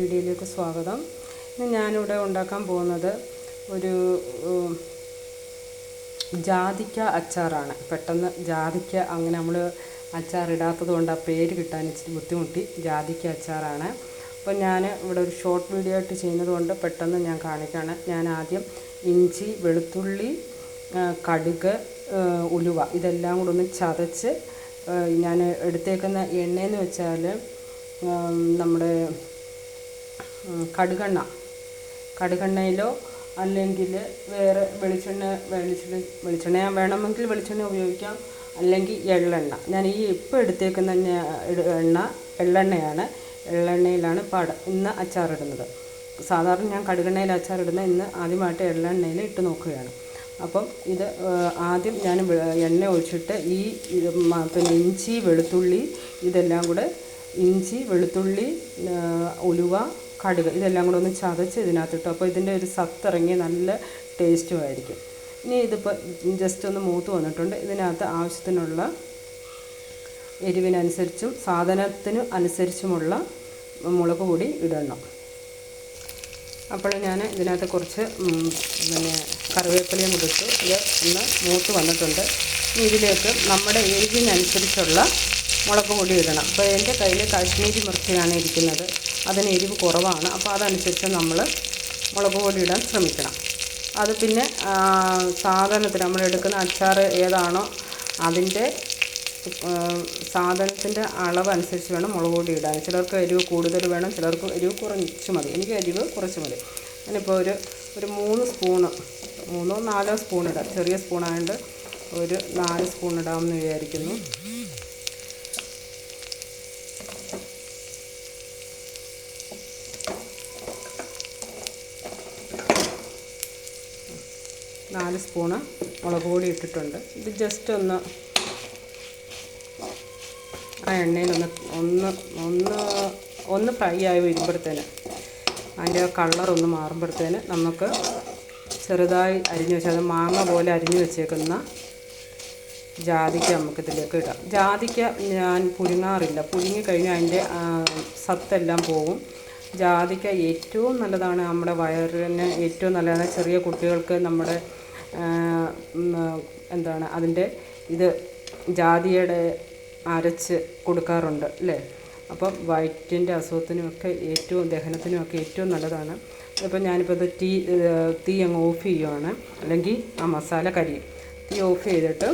വീഡിയോയിലേക്ക് സ്വാഗതം. ഇന്ന് ഞാനിവിടെ ഉണ്ടാക്കാൻ പോകുന്നത് ഒരു ജാതിക്ക അച്ചാറാണ്. പെട്ടെന്ന് ജാതിക്ക അങ്ങനെ നമ്മൾ അച്ചാറിടാത്തത് കൊണ്ട് ആ പേര് കിട്ടാൻ ഇച്ചിരി ബുദ്ധിമുട്ടി. ജാതിക്ക അച്ചാറാണ്. അപ്പോൾ ഞാൻ ഇവിടെ ഒരു ഷോർട്ട് വീഡിയോ ആയിട്ട് ചെയ്യുന്നത് കൊണ്ട് പെട്ടെന്ന് ഞാൻ കാണിക്കുകയാണ് ഞാൻ ആദ്യം ഇഞ്ചി വെളുത്തുള്ളി കടുക് ഉലുവ ഇതെല്ലാം കൂടെ ഒന്ന് ചതച്ച് ഞാൻ എടുത്തേക്കുന്ന എണ്ണയെന്ന് വെച്ചാൽ നമ്മുടെ കടുകെണ്ണ. കടുകെണ്ണയിലോ അല്ലെങ്കിൽ വേറെ വെളിച്ചെണ്ണ വെളിച്ചെണ്ണ വെളിച്ചെണ്ണ വേണമെങ്കിൽ വെളിച്ചെണ്ണ ഉപയോഗിക്കാം. അല്ലെങ്കിൽ എള്ളെണ്ണ. ഞാൻ ഈ ഇപ്പോൾ എടുത്തേക്കുന്ന എണ്ണ എള്ളെണ്ണയാണ്. എള്ളെണ്ണയിലാണ് പാട ഇന്ന് അച്ചാറിടുന്നത്. സാധാരണ ഞാൻ കടുകെണ്ണയിൽ അച്ചാറിടുന്ന ഇന്ന് ആദ്യമായിട്ട് എള്ളെണ്ണയിൽ ഇട്ട് നോക്കുകയാണ്. അപ്പം ഇത് ആദ്യം ഞാൻ എണ്ണ ഒഴിച്ചിട്ട് ഈ പിന്നെ ഇഞ്ചി വെളുത്തുള്ളി ഇതെല്ലാം കൂടെ ഇഞ്ചി വെളുത്തുള്ളി ഉലുവ കടുക് ഇതെല്ലാം കൂടെ ഒന്ന് ചതച്ച് ഇതിനകത്തിട്ടു. അപ്പോൾ ഇതിന്റെ ഒരു സത്തിറങ്ങി നല്ല ടേസ്റ്റും ആയിരിക്കും. ഇനി ഇതിപ്പോൾ ജസ്റ്റ് ഒന്ന് മൂത്ത് വന്നിട്ടുണ്ട്. ഇതിനകത്ത് ആവശ്യത്തിനുള്ള എരിവിനനുസരിച്ചും സാധനത്തിന് അനുസരിച്ചുമുള്ള മുളക് പൊടി ഇടണം. അപ്പോൾ ഞാൻ ഇതിനകത്ത് കുറച്ച് പിന്നെ കറിവേപ്പിലയും കൊടുത്തു ഇത് ഒന്ന് മൂത്ത് വന്നിട്ടുണ്ട്. ഇനി ഇതിലേക്ക് നമ്മുടെ എരിവിനനുസരിച്ചുള്ള മുളക് പൊടി ഇടണം. അപ്പോൾ എന്റെ കയ്യിൽ കാശ്മീരി മിർച്ചിയാണ് ഇരിക്കുന്നത്. അതിന് എരിവ് കുറവാണ്. അപ്പോൾ അതനുസരിച്ച് നമ്മൾ മുളക് പൊടി ഇടാൻ ശ്രമിക്കണം. അത് പിന്നെ സാധനത്തിന് നമ്മൾ എടുക്കുന്ന അച്ചാർ ഏതാണോ അതിന്റെ സാധനത്തിന്റെ അളവ് അനുസരിച്ച് വേണം മുളക് പൊടി ഇടാൻ. ചിലർക്ക് എരിവ് കൂടുതൽ വേണം ചിലർക്ക് എരിവ് കുറച്ച് മതി. എനിക്ക് എരിവ് കുറച്ച് മതി. ഞാനിപ്പോൾ ഒരു ഒരു മൂന്ന് സ്പൂണ് മൂന്നോ നാലോ സ്പൂൺ ഇടാം. ചെറിയ സ്പൂണായതുകൊണ്ട് ഒരു നാല് സ്പൂൺ ഇടാമെന്ന് വിചാരിക്കുന്നു. നാല് സ്പൂണ് മുളക് പൊടി ഇട്ടിട്ടുണ്ട്. ഇത് ജസ്റ്റ് ഒന്ന് ആ എണ്ണയിലൊന്ന് ഒന്ന് ഒന്ന് ഒന്ന് ഫ്രൈ ആയി വരുമ്പോഴത്തേന് അതിന്റെ കളറൊന്ന് മാറുമ്പോഴത്തേന് നമുക്ക് ചെറുതായി അരിഞ്ഞ് വെച്ചാൽ അത് മാങ്ങ പോലെ അരിഞ്ഞ് വെച്ചേക്കുന്ന ജാതിക്ക നമുക്കിതിലേക്ക് ഇടാം. ജാതിക്ക ഞാൻ പുഴുങ്ങാറില്ല. പുഴുങ്ങി കഴിഞ്ഞാൽ അതിന്റെ സത്തെല്ലാം പോകും ജാതിക്ക ഏറ്റവും നല്ലതാണ് നമ്മുടെ വയറിന് ഏറ്റവും നല്ലതാണ്. ചെറിയ കുട്ടികൾക്ക് നമ്മുടെ എന്താണ് അതിന്റെ ഇത് ജാതിയുടെ അരച്ച് കൊടുക്കാറുണ്ട് അല്ലേ? അപ്പം വയറ്റിന്റെ അസുഖത്തിനുമൊക്കെ ഏറ്റവും ദഹനത്തിനുമൊക്കെ ഏറ്റവും നല്ലതാണ്. അപ്പോൾ ഞാനിപ്പോൾ ഇത് ടീ തീ അങ്ങ് ഓഫ് ചെയ്യുവാണ്. അല്ലെങ്കിൽ ആ മസാല കരിയും തീ ഓഫ് ചെയ്തിട്ട്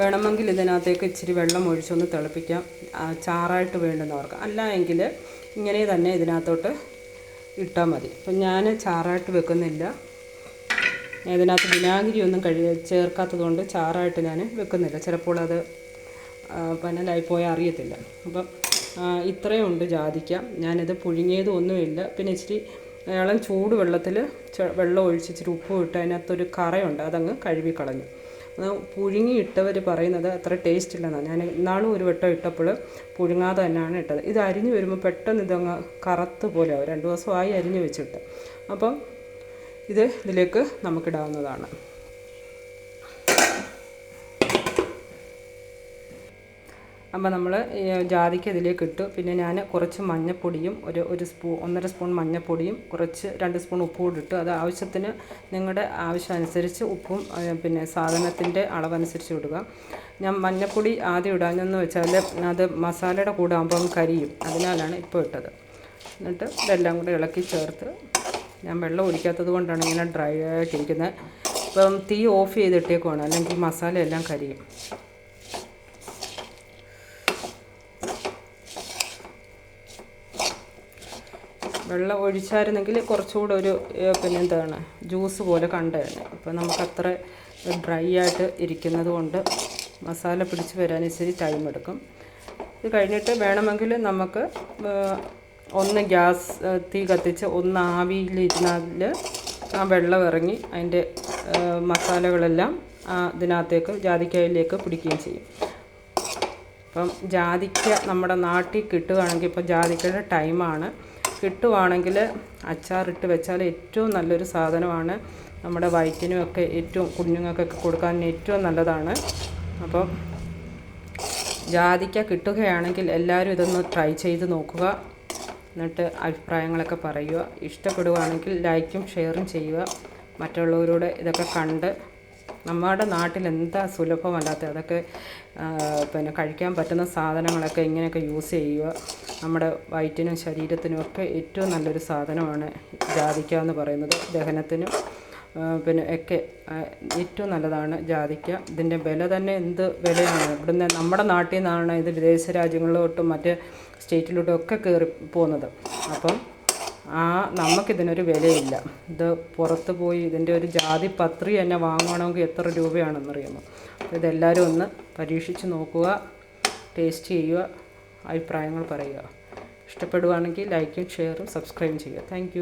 വേണമെങ്കിൽ ഇതിനകത്തേക്ക് ഇച്ചിരി വെള്ളം ഒഴിച്ചൊന്ന് തിളപ്പിക്കാം. ചാറായിട്ട് വേണ്ടുന്നവർക്ക്. അല്ല എങ്കിൽ ഇങ്ങനെ തന്നെ ഇതിനകത്തോട്ട് ഇട്ടാൽ മതി. അപ്പം ഞാൻ ചാറായിട്ട് വെക്കുന്നില്ല. ഇതിനകത്ത് വിനാഗിരി ഒന്നും കഴി ചേർക്കാത്തത് കൊണ്ട് ചാറായിട്ട് ഞാൻ വെക്കുന്നില്ല. ചിലപ്പോൾ അത് പനലായി പോയാൽ അറിയത്തില്ല. അപ്പം ഇത്രയും ഉണ്ട് ജാതിക്ക. ഞാനിത് പുഴുങ്ങിയതും ഒന്നുമില്ല. പിന്നെ ഇച്ചിരി ഇളം ചൂട് വെള്ളത്തിൽ വെള്ളം ഒഴിച്ച് ഇച്ചിരി ഉപ്പും ഇട്ട് അതിനകത്തൊരു കറയുണ്ട്. അതങ്ങ് കഴുകിക്കളഞ്ഞു. അത് പുഴുങ്ങി ഇട്ടവർ പറയുന്നത് അത്ര ടേസ്റ്റ് ഇല്ലെന്നാണ് ഞാൻ ഇന്നാളും ഒരു വട്ടം ഇട്ടപ്പോൾ പുഴുങ്ങാതെ തന്നെയാണ് ഇട്ടത്. ഇത് അരിഞ്ഞു വരുമ്പോൾ പെട്ടെന്ന് ഇതങ്ങ് കറുത്ത് പോലെ ആവും രണ്ട് ദിവസമായി അരിഞ്ഞു വെച്ചിട്ട്. അപ്പം ഇത് ഇതിലേക്ക് നമുക്കിടാവുന്നതാണ്. അപ്പോൾ നമ്മൾ ജാതിക്ക് ഇതിലേക്ക് ഇട്ടു. പിന്നെ ഞാൻ കുറച്ച് മഞ്ഞൾപ്പൊടിയും ഒരു ഒരു സ്പൂ ഒന്നര സ്പൂൺ മഞ്ഞൾപ്പൊടിയും കുറച്ച് രണ്ട് സ്പൂൺ ഉപ്പും കൂടി ഇട്ടു. അത് ആവശ്യത്തിന് നിങ്ങളുടെ ആവശ്യം അനുസരിച്ച് ഉപ്പും പിന്നെ സാധനത്തിന്റെ അളവനുസരിച്ച് ഇടുക. ഞാൻ മഞ്ഞൾപ്പൊടി ആദ്യം ഇടാഞ്ഞെന്ന് വെച്ചാൽ അത് മസാലയുടെ കൂടെ ആകുമ്പോൾ അങ്ങ് കരിയും. അതിനാലാണ് ഇപ്പോൾ ഇട്ടത്. എന്നിട്ട് ഇതെല്ലാം കൂടെ ഇളക്കി ചേർത്ത് ഞാൻ വെള്ളം ഒഴിക്കാത്തത് കൊണ്ടാണ് ഇങ്ങനെ ഡ്രൈ ആയിട്ടിരിക്കുന്നത് ഇപ്പം തീ ഓഫ് ചെയ്തിട്ടേക്കുവാണ്. അല്ലെങ്കിൽ മസാല എല്ലാം കരിയും. വെള്ളം ഒഴിച്ചായിരുന്നെങ്കിൽ കുറച്ചുകൂടെ ഒരു പിന്നെ എന്താണ് ജ്യൂസ് പോലെ കണ്ടതാണ് അപ്പോൾ നമുക്കത്ര ഡ്രൈ ആയിട്ട് ഇരിക്കുന്നത് കൊണ്ട് മസാല പിടിച്ച് വരാൻ ടൈം എടുക്കും. ഇത് കഴിഞ്ഞിട്ട് വേണമെങ്കിൽ നമുക്ക് ഒന്ന് ഗ്യാസ് തീ കത്തിച്ച് ഒന്ന് ആവിയിലിരുന്നാൽ ആ വെള്ളം ഇറങ്ങി അതിന്റെ മസാലകളെല്ലാം ആ ഇതിനകത്തേക്ക് ജാതിക്കായിലേക്ക് പിടിക്കുകയും ചെയ്യും. അപ്പം ജാതിക്ക നമ്മുടെ നാട്ടിൽ കിട്ടുകയാണെങ്കിൽ ഇപ്പോൾ ജാതിക്കയുടെ ടൈമാണ്. കിട്ടുവാണെങ്കിൽ അച്ചാറിട്ട് വെച്ചാൽ ഏറ്റവും നല്ലൊരു സാധനമാണ്. നമ്മുടെ വയറ്റിനുമൊക്കെ ഏറ്റവും കുഞ്ഞുങ്ങൾക്കൊക്കെ കൊടുക്കാൻ ഏറ്റവും നല്ലതാണ്. അപ്പം ജാതിക്ക കിട്ടുകയാണെങ്കിൽ എല്ലാവരും ഇതൊന്ന് ട്രൈ ചെയ്ത് നോക്കുക. എന്നിട്ട് അഭിപ്രായങ്ങളൊക്കെ പറയുക. ഇഷ്ടപ്പെടുകയാണെങ്കിൽ ലൈക്കും ഷെയറും ചെയ്യുക. മറ്റുള്ളവരോട് ഇതൊക്കെ കണ്ട് നമ്മുടെ നാട്ടിൽ എന്താ സുലഭമല്ലാത്ത അതൊക്കെ പിന്നെ കഴിക്കാൻ പറ്റുന്ന സാധനങ്ങളൊക്കെ ഇങ്ങനെയൊക്കെ യൂസ് ചെയ്യുക. നമ്മുടെ വയറ്റിനും ശരീരത്തിനും ഒക്കെ ഏറ്റവും നല്ലൊരു സാധനമാണ് ജാതിക്ക എന്ന് പറയുന്നത്. ദഹനത്തിനും പിന്നെ ഒക്കെ ഏറ്റവും നല്ലതാണ് ജാതിക്ക. ഇതിന്റെ വില തന്നെ എന്ത് വിലയാണ്? ഇവിടുന്ന് നമ്മുടെ നാട്ടിൽ നിന്നാണ് ഇത് വിദേശ രാജ്യങ്ങളിലോട്ടും മറ്റ് സ്റ്റേറ്റിലോട്ടും ഒക്കെ കയറി പോകുന്നത്. അപ്പം ആ നമുക്കിതിനൊരു വിലയില്ല. ഇത് പുറത്ത് പോയി ഇതിന്റെ ഒരു ജാതി പത്രി തന്നെ വാങ്ങണമെങ്കിൽ എത്ര രൂപയാണെന്നറിയുമോ അപ്പോൾ ഇതെല്ലാവരും ഒന്ന് പരീക്ഷിച്ച് നോക്കുക ടേസ്റ്റ് ചെയ്യുക അഭിപ്രായങ്ങൾ പറയുക. ഇഷ്ടപ്പെടുവാണെങ്കിൽ ലൈക്കും ഷെയറും സബ്സ്ക്രൈബും ചെയ്യുക. താങ്ക്